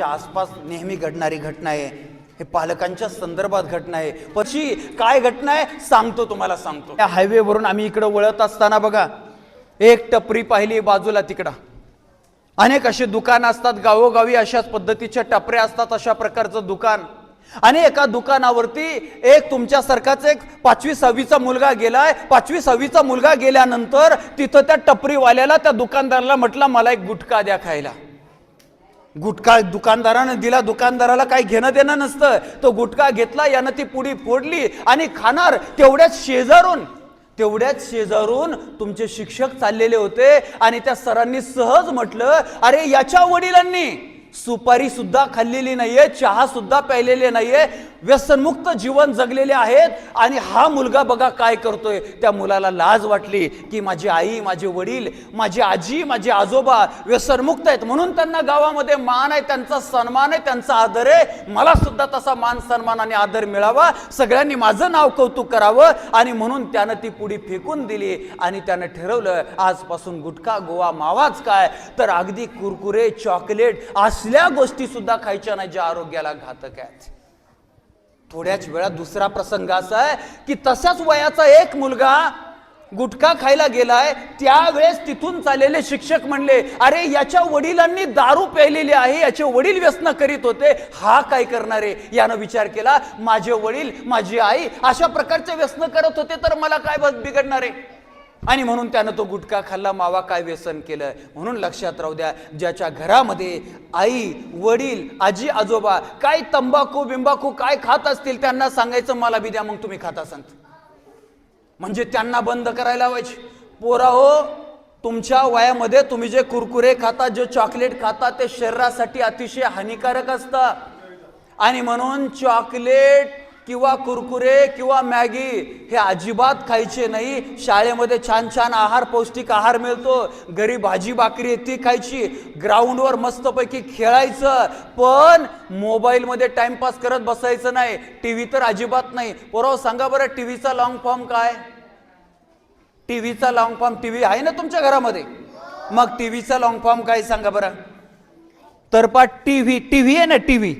तुमच्या आसपास नेहमी घडणारी घटना आहे. हे पालकांच्या संदर्भात घटना आहे. पशी काय घटना आहे सांगतो तुम्हाला सांगतो. त्या हायवेवरून आम्ही इकडं वळत असताना बघा एक टपरी पाहिली बाजूला तिकडं. अनेक असे दुकान असतात गावोगावी अशाच पद्धतीच्या टपऱ्या असतात अशा प्रकारचं दुकान. आणि एका दुकानावरती एक तुमच्यासारखाच एक पाचवी सहावीचा मुलगा गेलाय. पाचवी सहावीचा मुलगा गेल्यानंतर तिथं त्या टपरीवाल्याला त्या दुकानदाराला म्हटलं मला एक गुटखा द्या खायला. गुटखा दुकानदारानं दिला दुकानदाराला काही घेणं देणं नसतं. तो गुटखा घेतला यानं ती पुडी फोडली आणि खाणार तेवढ्याच शेजारून. तेवढ्याच शेजारून तुमचे शिक्षक चाललेले होते आणि त्या सरांनी सहज म्हटलं अरे याच्या वडिलांनी सुपारी सुद्धा खाल्लेली नाहीये चहा सुद्धा प्यायलेले नाहीये व्यसनमुक्त जीवन जगलेले आहेत आणि हा मुलगा बघा काय करतोय. त्या मुलाला लाज वाटली की माझी आई माझे वडील माझी आजी माझे आजोबा व्यसनमुक्त आहेत. म्हणून त्यांना गावामध्ये मान आहे त्यांचा सन्मान आहे त्यांचा आदर आहे. मला सुद्धा तसा मान सन्मान आणि आदर मिळावा. सगळ्यांनी माझं नाव कौतुक करावं आणि म्हणून त्यानं ती पुढी फेकून दिली आणि त्यानं ठरवलं आजपासून गुटखा गोवा मावाच काय? तर अगदी कुरकुरे चॉकलेट असल्या गोष्टी सुद्धा खायच्या नाही ज्या आरोग्याला घातक आहेत? थोड्याच वेळात दुसरा प्रसंग असा आहे की तसाच वयाचा एक मुलगा गुटखा खायला गेलाय त्यावेळेस तिथून चाललेले शिक्षक म्हणले अरे याच्या वडिलांनी दारू प्यायलेली आहे याचे वडील व्यसन करीत होते. हा काय करणार आहे? यानं विचार केला माझे वडील माझी आई अशा प्रकारचे व्यसन करत होते तर मला काय बिघडणार आहे? आणि म्हणून त्यानं तो गुटखा खाल्ला मावा काय व्यसन केलं म्हणून लक्षात राहू द्या ज्याच्या घरामध्ये आई वडील आजी आजोबा काय तंबाखू बिंबाखू काय खात असतील त्यांना सांगायचं मला बी द्या मग तुम्ही खाता सांगत म्हणजे त्यांना बंद करायला पाहिजे पोरा हो तुमच्या वयामध्ये तुम्ही जे कुरकुरे खाता जे चॉकलेट खाता ते शरीरासाठी अतिशय हानिकारक असतं. आणि म्हणून चॉकलेट किंवा कुरकुरे किंवा मॅगी हे अजिबात खायचे नाही. शाळेमध्ये छान छान आहार पौष्टिक आहार मिळतो. घरी भाजी भाकरी आहे ती खायची. ग्राउंडवर मस्तपैकी खेळायचं. पण मोबाईलमध्ये टाइमपास करत बसायचं नाही. टी व्ही तर अजिबात नाही. बरोबर सांगा बरं टी व्हीचा लॉंग फॉर्म काय? टी व्हीचा लॉंग फॉर्म टी व्ही आहे ना तुमच्या घरामध्ये? मग टी व्हीचा लॉंग फॉर्म काय सांगा बरं? तर पा टी व्ही आहे ना टी व्ही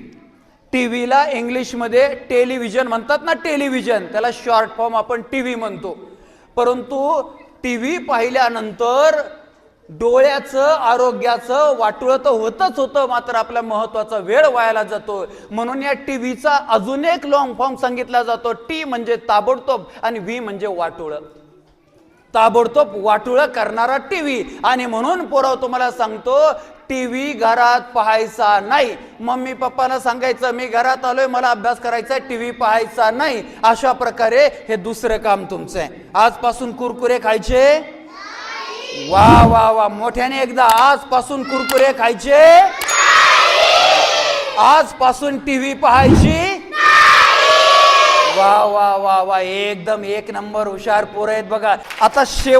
टी व्हीला इंग्लिशमध्ये टेलिव्हिजन म्हणतात ना टेलिव्हिजन त्याला शॉर्ट फॉर्म आपण टी व्ही म्हणतो. परंतु टीव्ही पाहिल्यानंतर डोळ्याचं आरोग्याचं वाटुळं तर होतच होतं मात्र आपला महत्त्वाचा वेळ वायाला जातो. म्हणून या टीव्हीचा अजून एक लॉंग फॉर्म सांगितला जातो. टी म्हणजे ताबडतोब आणि व्ही म्हणजे वाटुळं. ताबडतोब वाटुळं करणारा टी व्ही आणि म्हणून पोराव तुम्हाला सांगतो टी व्ही घरात पाहायचा नाही. मम्मी पप्पाला सांगायचं मी घरात आलोय मला अभ्यास करायचा टी व्ही पाहायचा नाही. अशा प्रकारे हे दुसरं काम तुमचं आहे. आजपासून कुरकुरे खायचे? वा वा वा. मोठ्याने एकदा आजपासून कुरकुरे खायचे? आजपासून टी व्ही पाहायची? वा वा वा वा एकदम एक नंबर हुशार पोरं आहेत बघा. आता शेव